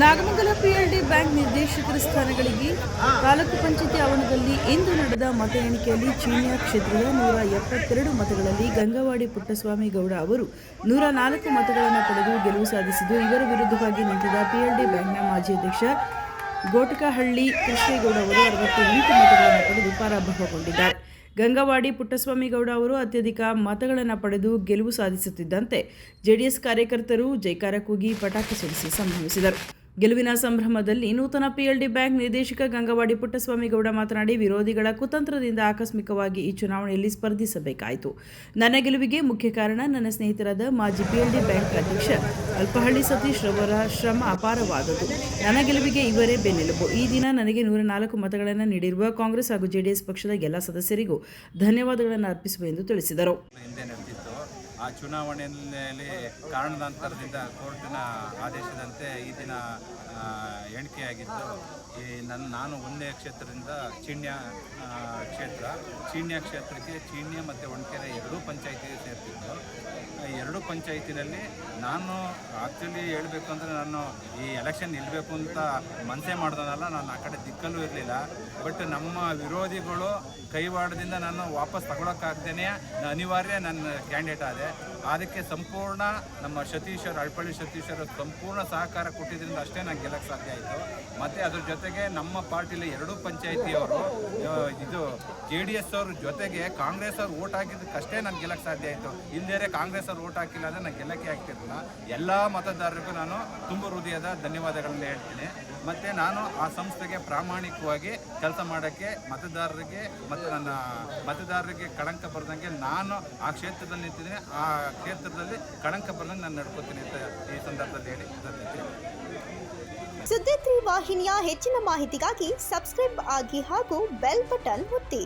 Nagamangala PLD bank ನಿರ್ದೇಶಕರ ಸ್ಥಾನಗಳಿಗೆ ತಾಲೂಕು ಪಂಚಾಯತಿ ಆವರಣದಲ್ಲಿ ಇಂದು ನಡೆದ ಮತ ಎಣಿಕೆಯಲ್ಲಿ ಚೀನಿಯಾ ಕ್ಷೇತ್ರದ ನೂರ ಎಪ್ಪತ್ತೆರಡು ಮತಗಳಲ್ಲಿ ಗಂಗವಾಡಿ ಪುಟ್ಟಸ್ವಾಮಿ ಗೌಡ ಅವರು ನೂರ ನಾಲ್ಕು ಮತಗಳನ್ನು ಪಡೆದು ಗೆಲುವು ಸಾಧಿಸಿದ್ದು, ಇವರ ವಿರುದ್ಧವಾಗಿ ನಿಂತಿದ್ದ ಪಿಎಲ್ಡಿ ಬ್ಯಾಂಕ್ನ ಮಾಜಿ ಅಧ್ಯಕ್ಷ ಗೋಟಕಹಳ್ಳಿ ಕೃಷ್ಣೇಗೌಡ ಅವರು ಅರವತ್ತೆಂಟು ಮತಗಳನ್ನು ಪಡೆದು ಪರಾಭವಗೊಂಡಿದ್ದಾರೆ. ಗಂಗವಾಡಿ ಪುಟ್ಟಸ್ವಾಮಿ ಗೌಡ ಅವರು ಅತ್ಯಧಿಕ ಮತಗಳನ್ನು ಪಡೆದು ಗೆಲುವು ಸಾಧಿಸುತ್ತಿದ್ದಂತೆ ಜೆಡಿಎಸ್ ಕಾರ್ಯಕರ್ತರು ಜೈಕಾರ ಕೂಗಿ ಪಟಾಕಿ ಸಿಡಿಸಿ ಸಂಭ್ರಮಿಸಿದರು. ಗೆಲುವಿನ ಸಂಭ್ರಮದಲ್ಲಿ ನೂತನ ಪಿಎಲ್ಡಿ ಬ್ಯಾಂಕ್ ನಿರ್ದೇಶಕ ಗಂಗವಾಡಿ ಪುಟ್ಟಸ್ವಾಮಿ ಗೌಡ ಮಾತನಾಡಿ, ವಿರೋಧಿಗಳ ಕುತಂತ್ರದಿಂದ ಆಕಸ್ಮಿಕವಾಗಿ ಈ ಚುನಾವಣೆಯಲ್ಲಿ ಸ್ಪರ್ಧಿಸಬೇಕಾಯಿತು. ನನ್ನ ಗೆಲುವಿಗೆ ಮುಖ್ಯ ಕಾರಣ ನನ್ನ ಸ್ನೇಹಿತರಾದ ಮಾಜಿ ಪಿಎಲ್ಡಿ ಬ್ಯಾಂಕ್ ಅಧ್ಯಕ್ಷ ಅಲ್ಪಹಳ್ಳಿ ಸತೀಶ್ ರವರ ಶ್ರಮ ಅಪಾರವಾದದ್ದು. ನನ್ನ ಗೆಲುವಿಗೆ ಇವರೇ ಬೆನ್ನೆಲುಬು. ಈ ದಿನ ನನಗೆ ನೂರ ನಾಲ್ಕು ಮತಗಳನ್ನು ನೀಡಿರುವ ಕಾಂಗ್ರೆಸ್ ಹಾಗೂ ಜೆಡಿಎಸ್ ಪಕ್ಷದ ಎಲ್ಲ ಸದಸ್ಯರಿಗೂ ಧನ್ಯವಾದಗಳನ್ನು ಅರ್ಪಿಸುವೆ ಎಂದು ತಿಳಿಸಿದರು. ಆ ಚುನಾವಣೆಯಲ್ಲಿ ಕಾರಣಾಂತರದಿಂದ ಕೋರ್ಟಿನ ಆದೇಶದಂತೆ ಈ ದಿನ ಎಣಿಕೆಯಾಗಿದ್ದು, ಈ ನನ್ನ, ನಾನು ಒಂದೇ ಕ್ಷೇತ್ರದಿಂದ ಚೀಣ್ಯ ಕ್ಷೇತ್ರ, ಚೀಣ್ಯ ಕ್ಷೇತ್ರಕ್ಕೆ ಚೀಣ್ಯ ಮತ್ತು ಒಣಕೆರೆ ಎರಡೂ ಪಂಚಾಯಿತಿ ಸೇರ್ತಿದ್ದು. ಎರಡೂ ಪಂಚಾಯಿತಿನಲ್ಲಿ ನಾನು ಆ್ಯಕ್ಚುಲಿ ಹೇಳಬೇಕು ಅಂದರೆ ನಾನು ಈ ಎಲೆಕ್ಷನ್ ನಿಲ್ಲಬೇಕು ಅಂತ ಮನಸ್ಸೇ ಮಾಡ್ದನಲ್ಲ, ನಾನು ಆ ಕಡೆ ದಿಕ್ಕಲ್ಲೂ ಇರಲಿಲ್ಲ. ಬಟ್ ನಮ್ಮ ವಿರೋಧಿಗಳು ಕೈವಾಡದಿಂದ ನಾನು ವಾಪಸ್ ತಗೊಳಕ್ಕಾಗ್ದೇ ಅನಿವಾರ್ಯ ನನ್ನ ಕ್ಯಾಂಡಿಡೇಟ್ ಆದೆ. ಅದಕ್ಕೆ ಸಂಪೂರ್ಣ ನಮ್ಮ ಸತೀಶ್ವರ ಅಳ್ಪಳ್ಳಿ ಸತೀಶ್ವರ ಸಂಪೂರ್ಣ ಸಹಕಾರ ಕೊಟ್ಟಿದ್ದರಿಂದ ಅಷ್ಟೇ ನಾನು ಗೆಲ್ಲಕ್ಕೆ ಸಾಧ್ಯ ಆಯಿತು. ಮತ್ತು ಅದ್ರ ಜೊತೆಗೆ ನಮ್ಮ ಪಾರ್ಟಿಲಿ ಎರಡೂ ಪಂಚಾಯಿತಿಯವರು ಇದು ಜೆ ಡಿ ಎಸ್ ಅವ್ರ ಜೊತೆಗೆ ಕಾಂಗ್ರೆಸ್ ಅವ್ರು ಓಟ್ ಹಾಕಿದ್ದಕ್ಕಷ್ಟೇ ನಾನು ಗೆಲ್ಲಕ್ಕೆ ಸಾಧ್ಯ ಆಯಿತು. ಇಲ್ಲದೇ ಕಾಂಗ್ರೆಸ್ ಅವ್ರು ಓಟ್ ಹಾಕಿಲ್ಲ ಅಂದರೆ ನಾನು ಗೆಲ್ಲಕ್ಕೆ ಆಗ್ತಿರಲಿಲ್ಲ. ಎಲ್ಲ ಮತದಾರರಿಗೂ ನಾನು ತುಂಬ ಹೃದಯದ ಧನ್ಯವಾದಗಳನ್ನ ಹೇಳ್ತೀನಿ. ಮತ್ತು ನಾನು ಆ ಸಂಸ್ಥೆಗೆ ಪ್ರಾಮಾಣಿಕವಾಗಿ ಕೆಲಸ ಮಾಡೋಕ್ಕೆ ಮತದಾರರಿಗೆ ಮತ್ತು ನನ್ನ ಮತದಾರರಿಗೆ ಕಳಂಕ ಬರೆದಂಗೆ ನಾನು ಆ ಕ್ಷೇತ್ರದಲ್ಲಿ ನಿಂತಿದ್ದೀನಿ. ಆ ಕ್ಷೇತ್ರದಲ್ಲಿ ಕಳಂಕ ಬರಲು ನಾನು ನಡ್ಕೋತೀನಿ ಅಂತ ಈ ಸಂದರ್ಭದಲ್ಲಿ ಹೇಳಿ. ಸುದ್ದಿ ವಾಹಿನಿಯ ಹೆಚ್ಚಿನ ಮಾಹಿತಿಗಾಗಿ ಸಬ್ಸ್ಕ್ರೈಬ್ ಆಗಿ ಹಾಗೂ ಬೆಲ್ ಬಟನ್ ಒತ್ತಿ